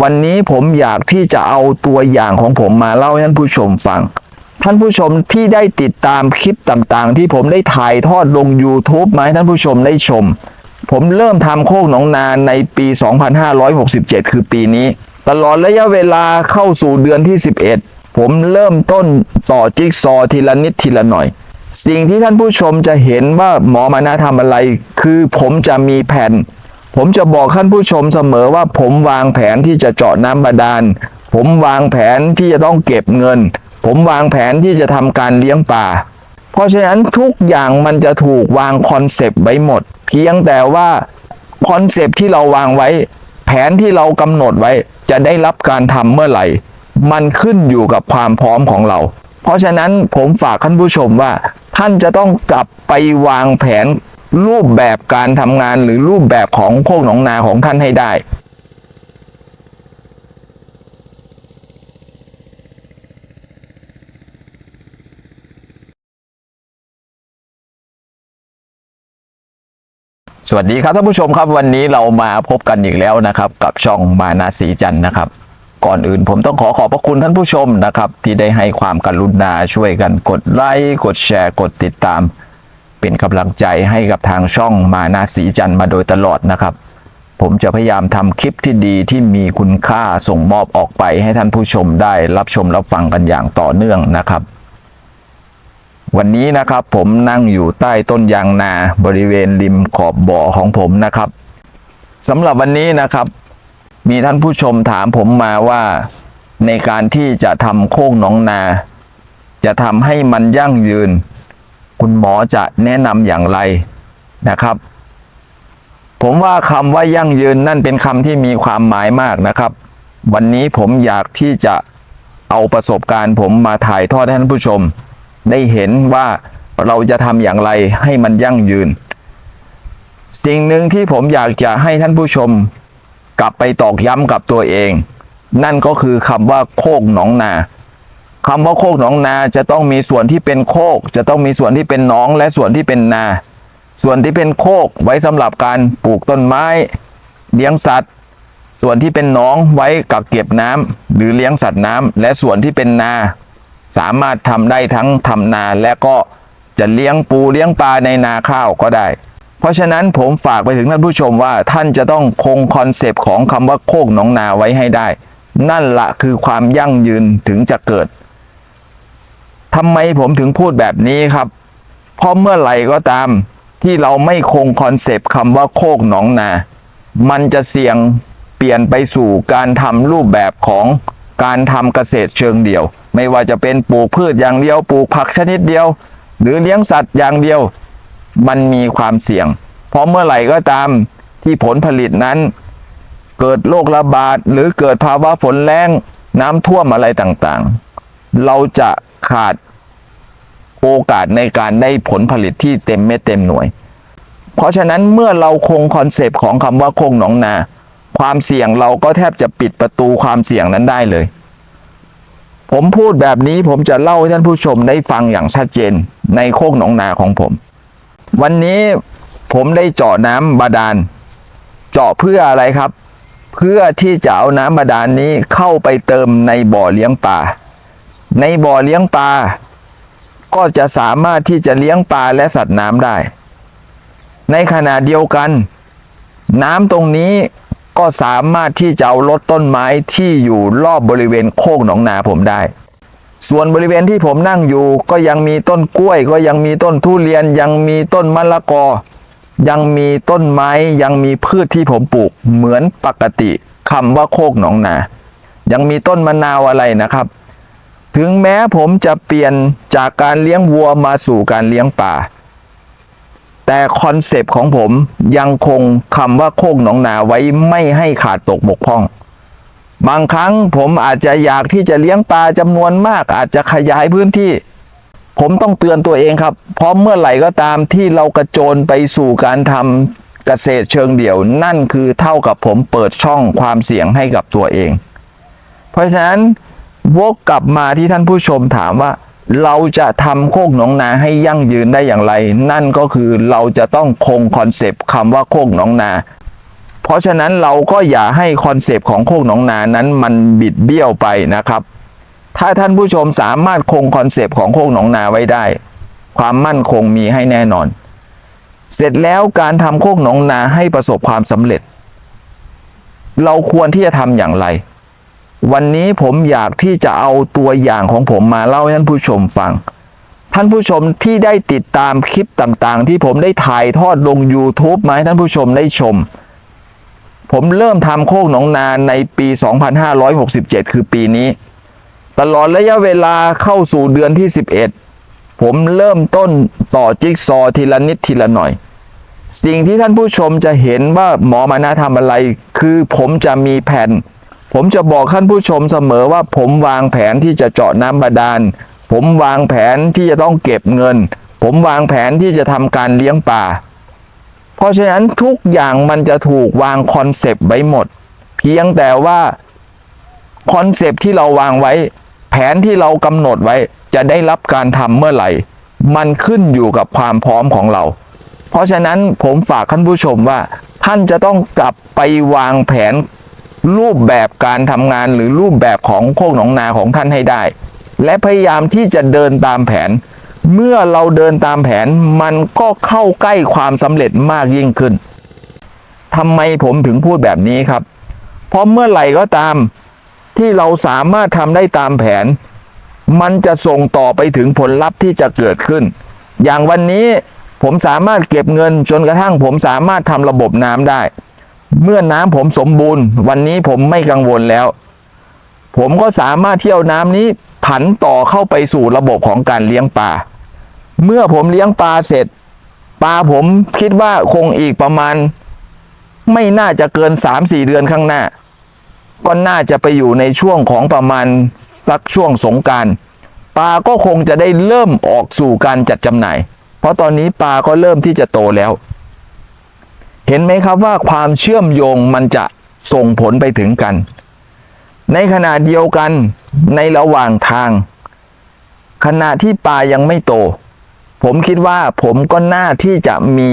วันนี้ผมอยากที่จะเอาตัวอย่างของผมมาเล่าให้ท่านผู้ชมฟัง ท่านผู้ชมที่ได้ติดตามคลิปต่างๆ ที่ผมได้ถ่ายทอดลง YouTube มาให้ท่านผู้ชมได้ชม ผมเริ่มทำโคกหนองนาในปี 2567 คือปีนี้ ตลอดระยะเวลาเข้าสู่เดือนที่ 11 ผมเริ่มต้นต่อจิ๊กซอว์ทีละนิดทีละหน่อยสิ่งที่ท่านผู้ชมจะเห็นว่าหมอมานะทำอะไร คือผมจะมีแผ่น ผมจะบอกท่านผู้ชมเสมอว่าผมวางแผนที่จะเจาะน้ำบาดาล ผมวางแผนที่จะต้องเก็บเงิน ผมวางแผนที่จะทำการเลี้ยงปลาเพราะฉะนั้นทุกอย่างมันจะถูกวางคอนเซปต์ไว้หมด เพียงแต่ว่าคอนเซปต์ที่เราวางไว้ แผนที่เรากำหนดไว้จะได้รับการทำเมื่อไหร่ มันขึ้นอยู่กับความพร้อมของเรา เพราะฉะนั้นผมฝากท่านผู้ชมว่า ท่านจะต้องกลับไปวางแผน รูปแบบการทำงานหรือรูปแบบของโคกหนองนาของท่านให้ได้สวัสดีครับท่านผู้ชมครับวันนี้เรามาพบกันอีกแล้วนะครับ กับช่องมานาสีจันนะครับ ก่อนอื่นผมต้องขอขอบพระคุณท่านผู้ชมนะครับ ที่ได้ให้ความกรุณาช่วยกันกดไลค์กดแชร์กดติดตาม เป็นกำลังใจให้กับทางช่องมานาสีจันทร์มาโดยตลอดนะครับ ผมจะพยายามทำคลิปที่ดีที่มีคุณค่าส่งมอบออกไปให้ท่านผู้ชมได้รับชมรับฟังกันอย่างต่อเนื่องนะครับ วันนี้นะครับผมนั่งอยู่ใต้ต้นยางนาบริเวณริมขอบบ่อของผมนะครับสำหรับวันนี้นะครับ มีท่านผู้ชมถามผมมาว่าในการที่จะทำโค้งหนองนา จะทำให้มันยั่งยืน คุณหมอจะแนะนำอย่างไรนะครับ ผมว่าคำว่ายั่งยืนนั่นเป็นคำที่มีความหมายมากนะครับ วันนี้ผมอยากที่จะเอาประสบการณ์ผมมาถ่ายทอดให้ท่านผู้ชม ได้เห็นว่าเราจะทำอย่างไรให้มันยั่งยืน สิ่งหนึ่งที่ผมอยากจะให้ท่านผู้ชม กลับไปตอกย้ำกับตัวเอง นั่นก็คือคำว่าโคกหนองนา คำว่าโคกหนองนาจะต้องมีส่วนที่เป็นโคก จะต้องมีส่วนที่เป็นหนองและส่วนที่เป็นนา ส่วนที่เป็นโคกไว้สำหรับการปลูกต้นไม้ เลี้ยงสัตว์ ส่วนที่เป็นหนองไว้กักเก็บน้ำหรือเลี้ยงสัตว์น้ำและส่วนที่เป็นนา สามารถทำได้ทั้งทำนาและก็จะเลี้ยงปูเลี้ยงปลาในนาข้าวก็ได้ เพราะฉะนั้นผมฝากไปถึงท่านผู้ชมว่าท่านจะต้องคงคอนเซปต์ของคำว่าโคกหนองนาไว้ให้ได้ นั่นละคือความยั่งยืนถึงจะเกิด ทำไมผมถึงพูดแบบนี้ครับ เพราะเมื่อไหร่ก็ตามที่เราไม่คงคอนเซปต์คำว่าโคกหนองนา มันจะเสี่ยงเปลี่ยนไปสู่การทำรูปแบบของการทำเกษตรเชิงเดี่ยว ไม่ว่าจะเป็นปลูกพืชอย่างเดียวปลูกผักชนิดเดียว หรือเลี้ยงสัตว์อย่างเดียว มันมีความเสี่ยง เพราะเมื่อไหร่ก็ตามที่ผลผลิตนั้น เกิดโรคระบาดหรือเกิดภาวะฝนแรงน้ำท่วมอะไรต่างๆ เราจะ ขาดโอกาสในการได้ผลผลิตที่เต็มเม็ดเต็มหน่วย เพราะฉะนั้นเมื่อเราคงคอนเซปต์ของคำว่าโคงหนองนา ความเสี่ยงเราก็แทบจะปิดประตูความเสี่ยงนั้นได้เลย ผมพูดแบบนี้ผมจะเล่าให้ท่านผู้ชมได้ฟังอย่างชัดเจนในโคกหนองนาของผม วันนี้ผมได้เจาะน้ำบาดาล เจาะเพื่ออะไรครับ เพื่อที่จะเอาน้ำบาดาลนี้เข้าไปเติมในบ่อเลี้ยงปลา ในบ่อเลี้ยงปลาก็จะสามารถที่จะเลี้ยงปลาและสัตว์น้ำได้ ในขณะเดียวกัน น้ำตรงนี้ก็สามารถที่จะเอาลดต้นไม้ที่อยู่รอบบริเวณโคกหนองนาผมได้ ส่วนบริเวณที่ผมนั่งอยู่ก็ยังมีต้นกล้วย ก็ยังมีต้นทุเรียน ยังมีต้นมะละกอ ยังมีต้นไม้ยังมีพืชที่ผมปลูกเหมือนปกติคำว่าโคกหนองนา ยังมีต้นมะนาวอะไรนะครับ ถึงแม้ผมจะเปลี่ยนจากการเลี้ยงวัวมาสู่การเลี้ยงป่า แต่คอนเซปต์ของผมยังคงคำว่าโคกหนองนาไว้ไม่ให้ขาดตกบกพร่อง บางครั้งผมอาจจะอยากที่จะเลี้ยงปลาจำนวนมาก อาจจะขยายพื้นที่ ผมต้องเตือนตัวเองครับ เพราะเมื่อไหร่ก็ตามที่เรากระโจนไปสู่การทำเกษตรเชิงเดี่ยว นั่นคือเท่ากับผมเปิดช่องความเสี่ยงให้กับตัวเอง เพราะฉะนั้น วกกลับมาที่ท่านผู้ชมถามว่า เราจะทำโคกหนองนาให้ยั่งยืนได้อย่างไร นั่นก็คือเราจะต้องคงคอนเซปต์คำว่าโคกหนองนา เพราะฉะนั้นเราก็อย่าให้คอนเซปต์ของโคกหนองนานั้นมันบิดเบี้ยวไปนะครับ ถ้าท่านผู้ชมสามารถคงคอนเซปต์ของโคกหนองนาไว้ได้ ความมั่นคงมีให้แน่นอน เสร็จแล้วการทำโคกหนองนาให้ประสบความสำเร็จ เราควรที่จะทำอย่างไร วันนี้ผมอยากที่จะเอาตัวอย่างของผมมาเล่าให้ท่านผู้ชมฟัง ท่านผู้ชมที่ได้ติดตามคลิปต่างๆ ที่ผมได้ถ่ายทอดลง YouTube มาให้ท่านผู้ชมได้ชม ผมเริ่มทำโคกหนองนาในปี 2567 คือปีนี้ ตลอดระยะเวลาเข้าสู่เดือนที่ 11 ผมเริ่มต้นต่อจิ๊กซอทีละนิดทีละหน่อยสิ่งที่ท่านผู้ชมจะเห็นว่าหมอมานะทำอะไร คือผมจะมีแผน ผมจะบอกท่านผู้ชมเสมอว่าผมวางแผนที่จะเจาะน้ำบาดาล ผมวางแผนที่จะต้องเก็บเงิน ผมวางแผนที่จะทำการเลี้ยงปลาเพราะฉะนั้นทุกอย่างมันจะถูกวางคอนเซปต์ไว้หมด เพียงแต่ว่าคอนเซปต์ที่เราวางไว้ แผนที่เรากำหนดไว้จะได้รับการทำเมื่อไหร่ มันขึ้นอยู่กับความพร้อมของเรา เพราะฉะนั้นผมฝากท่านผู้ชมว่า ท่านจะต้องกลับไปวางแผน รูปแบบการทำงานหรือรูปแบบของโคกหนองนาของท่านให้ได้ และพยายามที่จะเดินตามแผน เมื่อเราเดินตามแผนมันก็เข้าใกล้ความสำเร็จมากยิ่งขึ้นทำไมผมถึงพูดแบบนี้ครับ เพราะเมื่อไหร่ก็ตามที่เราสามารถทำได้ตามแผน มันจะส่งต่อไปถึงผลลัพธ์ที่จะเกิดขึ้น อย่างวันนี้ผมสามารถเก็บเงินจนกระทั่งผมสามารถทำระบบน้ำได้ เมื่อน้ำผมสมบูรณ์ วันนี้ผมไม่กังวลแล้ว ผมก็สามารถเที่ยวน้ำนี้ผันต่อเข้าไปสู่ระบบของการเลี้ยงปลาเมื่อผมเลี้ยงปลาเสร็จปลาผมคิดว่าคงอีกประมาณ ไม่น่าจะเกิน3-4เดือนข้างหน้า ก็น่าจะไปอยู่ในช่วงของประมาณสักช่วงสงการปลาก็คงจะได้เริ่มออกสู่การจัดจำหน่าย เพราะตอนนี้ปลาก็เริ่มที่จะโตแล้ว เห็นไหมครับว่าความเชื่อมโยงมันจะส่งผลไปถึงกัน ในขณะเดียวกันในระหว่างทาง ขณะที่ปลายังไม่โต ผมคิดว่าผมก็น่าที่จะมี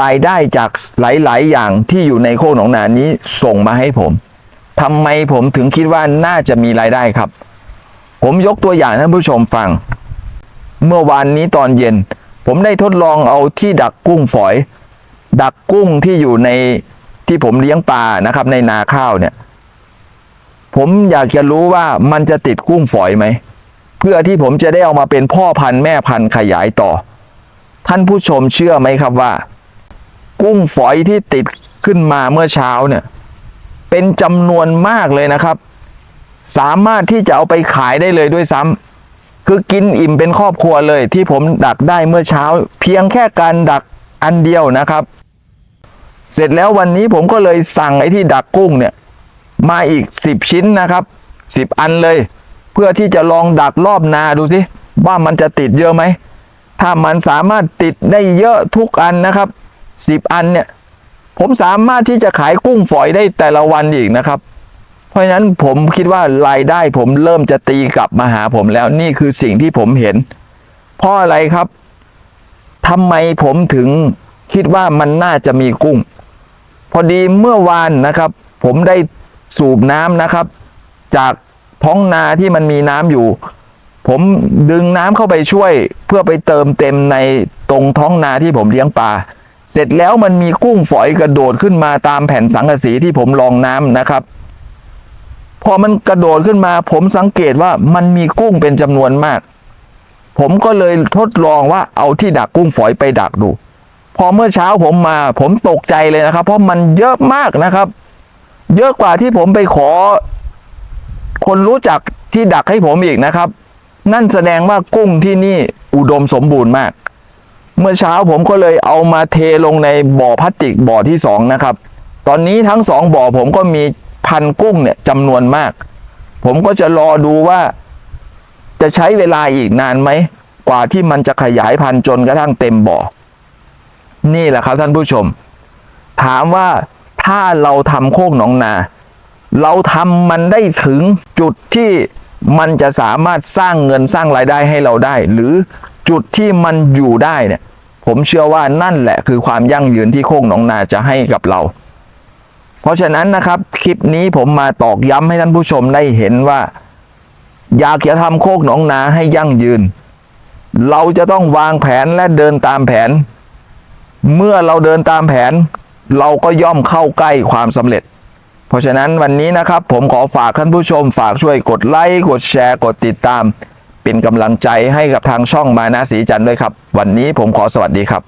รายได้จากหลาย ๆ อย่างที่อยู่ในโคกหนองนานี้ส่งมาให้ผมทำไมผมถึงคิดว่าน่าจะมีรายได้ครับ ผมยกตัวอย่างให้ท่านผู้ชมฟัง เมื่อวานนี้ตอนเย็น ผมได้ทดลองเอาที่ดักกุ้งฝอย ดักกุ้งที่อยู่ในที่ผมเลี้ยงปลานะครับ ในนาข้าวเนี่ย ผมอยากจะรู้ว่ามันจะติดกุ้งฝอยไหม เพื่อที่ผมจะได้เอามาเป็นพ่อพันธุ์แม่พันธุ์ขยายต่อ ท่านผู้ชมเชื่อไหมครับว่า กุ้งฝอยที่ติดขึ้นมาเมื่อเช้าเนี่ย เป็นจำนวนมากเลยนะครับ สามารถที่จะเอาไปขายได้เลยด้วยซ้ำคือกินอิ่มเป็นครอบครัวเลยที่ผมดักได้เมื่อเช้า เพียงแค่การดักอันเดียวนะครับ เสร็จแล้ววันนี้ผมก็เลยสั่งไอ้ที่ดักกุ้งเนี่ย มาอีก 10 ชิ้นนะครับ 10 อันเลย เพื่อที่จะลองดักรอบนาดูสิว่ามันจะติดเยอะไหม ถ้ามันสามารถติดได้เยอะทุกอันนะครับ 10 อันเนี่ย ผมสามารถที่จะขายกุ้งฝอยได้แต่ละวันอีกนะครับ เพราะฉะนั้นผมคิดว่ารายได้ผมเริ่มจะตีกลับมาหาผมแล้วนี่คือสิ่งที่ผมเห็น เพราะอะไรครับทำไมผมถึงคิดว่ามันน่าจะมีกุ้ง อดีเมื่อวานนะครับ ผมได้สูบน้ำนะครับ จากท้องนาที่มันมีน้ำอยู่ ผมดึงน้ำเข้าไปช่วย เพื่อไปเติมเต็มในตรงท้องนาที่ผมเลี้ยงปลาเสร็จแล้วมันมีกุ้งฝอยกระโดดขึ้นมาตามแผ่นสังกะสีที่ผมรองน้ำนะครับ พอมันกระโดดขึ้นมา ผมสังเกตว่ามันมีกุ้งเป็นจำนวนมาก ผมก็เลยทดลองว่าเอาที่ดักกุ้งฝอยไปดักดู พอเมื่อเช้าผมมา ผมตกใจเลยนะครับ เพราะมันเยอะมากนะครับ เยอะกว่าที่ผมไปขอ คนรู้จักที่ดักให้ผมอีกนะครับ นั่นแสดงว่ากุ้งที่นี่อุดมสมบูรณ์มาก เมื่อเช้าผมก็เลยเอามาเทลงในบ่อพลาสติกบ่อที่สองนะครับ ตอนนี้ทั้งสองบ่อผมก็มีพันกุ้งเนี่ยจำนวนมาก ผมก็จะรอดูว่า จะใช้เวลาอีกนานไหม กว่าที่มันจะขยายพันธุ์จนกระทั่งเต็มบ่อ นี่แหละครับท่านผู้ชม ถามว่าถ้าเราทำโคกหนองนา เราทำมันได้ถึงจุดที่มันจะสามารถสร้างเงินสร้างรายได้ให้เราได้ หรือจุดที่มันอยู่ได้เนี่ย ผมเชื่อว่านั่นแหละคือความยั่งยืนที่โคกหนองนาจะให้กับเรา เพราะฉะนั้นนะครับ คลิปนี้ผมมาตอกย้ำให้ท่านผู้ชมได้เห็นว่า อยากจะทำโคกหนองนาให้ยั่งยืน เราจะต้องวางแผนและเดินตามแผน เมื่อเราเดินตามแผน เราก็ย่อมเข้าใกล้ความสำเร็จ เพราะฉะนั้นวันนี้นะครับ ผมขอฝากท่านผู้ชม ฝากช่วยกดไลค์กดแชร์กดติดตาม เป็นกำลังใจให้กับทางช่องมานาสีจันทร์ด้วยครับ วันนี้ผมขอสวัสดีครับ